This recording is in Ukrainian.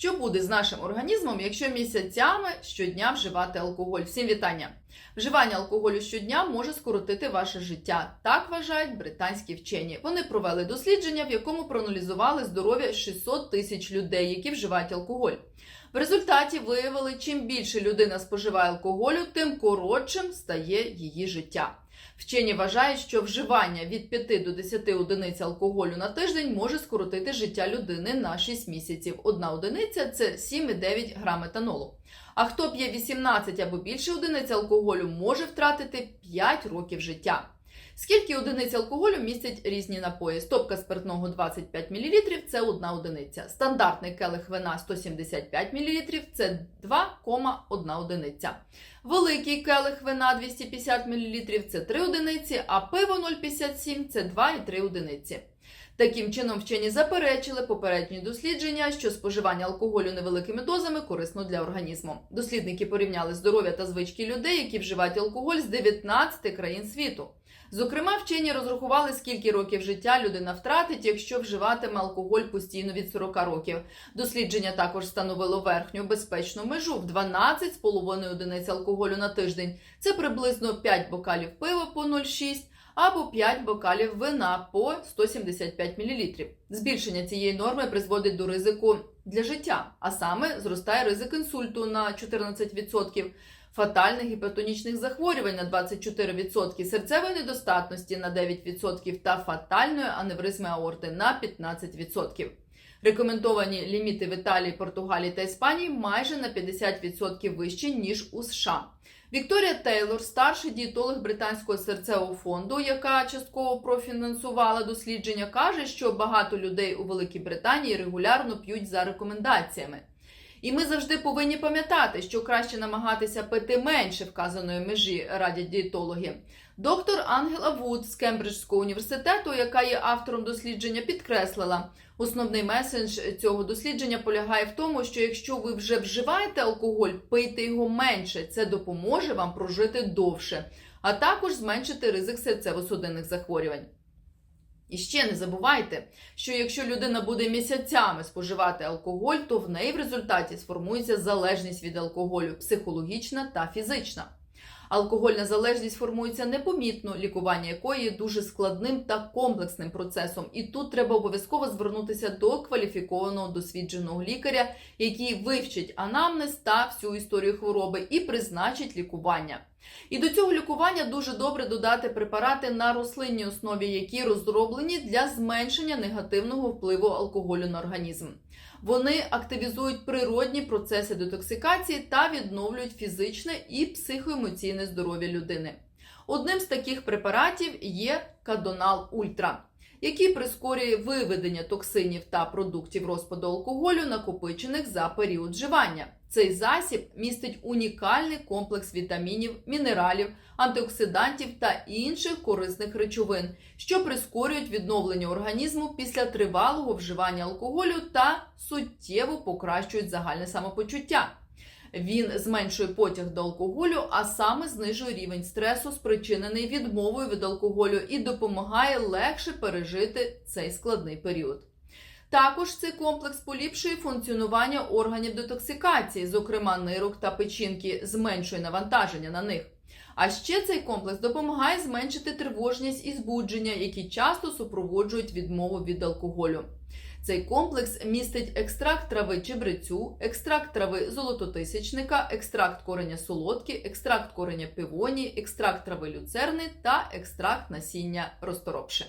Що буде з нашим організмом, якщо місяцями щодня вживати алкоголь? Всім вітання! Вживання алкоголю щодня може скоротити ваше життя. Так вважають британські вчені. Вони провели дослідження, в якому проаналізували здоров'я 600 тисяч людей, які вживають алкоголь. В результаті виявили, чим більше людина споживає алкоголю, тим коротшим стає її життя. Вчені вважають, що вживання від 5 до 10 одиниць алкоголю на тиждень може скоротити життя людини на 6 місяців. Одна одиниця це 7,9 грам етанолу. А хто п'є 18 або більше одиниць алкоголю, може втратити 5 років життя. Скільки одиниць алкоголю містять різні напої? Стопка спиртного 25 мл – це одна одиниця. Стандартний келих вина 175 мл – це 2,1 одиниця. Великий келих вина 250 мл – це 3 одиниці, а пиво 0,57 – це 2,3 одиниці. Таким чином, вчені заперечили попередні дослідження, що споживання алкоголю невеликими дозами корисно для організму. Дослідники порівняли здоров'я та звички людей, які вживають алкоголь з 19 країн світу. Зокрема, вчені розрахували, скільки років життя людина втратить, якщо вживатиме алкоголь постійно від 40 років. Дослідження також встановило верхню безпечну межу в 12,5 одиниць алкоголю на тиждень. Це приблизно 5 бокалів пива по 0,6 або 5 бокалів вина по 175 мл. Збільшення цієї норми призводить до ризику для життя, а саме зростає ризик інсульту на 14%, фатальних гіпертонічних захворювань на 24%, серцевої недостатності на 9% та фатальної аневризми аорти на 15%. Рекомендовані ліміти в Італії, Португалії та Іспанії майже на 50% вищі ніж у США. Вікторія Тейлор, старший дієтолог британського серцевого фонду, яка частково профінансувала дослідження, каже, що багато людей у Великій Британії регулярно п'ють за рекомендаціями. І ми завжди повинні пам'ятати, що краще намагатися пити менше вказаної межі радять дієтологи. Доктор Ангела Вуд з Кембриджського університету, яка є автором дослідження, підкреслила, основний меседж цього дослідження полягає в тому, що якщо ви вже вживаєте алкоголь, пийте його менше. Це допоможе вам прожити довше, а також зменшити ризик серцево-судинних захворювань. І ще не забувайте, що якщо людина буде місяцями споживати алкоголь, то в неї в результаті сформується залежність від алкоголю психологічна та фізична. Алкогольна залежність формується непомітно, лікування якої є дуже складним та комплексним процесом. І тут треба обов'язково звернутися до кваліфікованого досвідченого лікаря, який вивчить анамнез та всю історію хвороби і призначить лікування. І до цього лікування дуже добре додати препарати на рослинній основі, які розроблені для зменшення негативного впливу алкоголю на організм. Вони активізують природні процеси детоксикації та відновлюють фізичне і психоемоційне здоров'я людини. Одним з таких препаратів є Кадонал Ультра, який прискорює виведення токсинів та продуктів розпаду алкоголю, накопичених за період вживання. Цей засіб містить унікальний комплекс вітамінів, мінералів, антиоксидантів та інших корисних речовин, що прискорюють відновлення організму після тривалого вживання алкоголю та суттєво покращують загальне самопочуття. Він зменшує потяг до алкоголю, а саме знижує рівень стресу, спричинений відмовою від алкоголю, і допомагає легше пережити цей складний період. Також цей комплекс поліпшує функціонування органів детоксикації, зокрема нирок та печінки, зменшує навантаження на них. А ще цей комплекс допомагає зменшити тривожність і збудження, які часто супроводжують відмову від алкоголю. Цей комплекс містить екстракт трави чебрецю, екстракт трави золототисячника, екстракт кореня солодки, екстракт кореня пивоні, екстракт трави люцерни та екстракт насіння розторопши.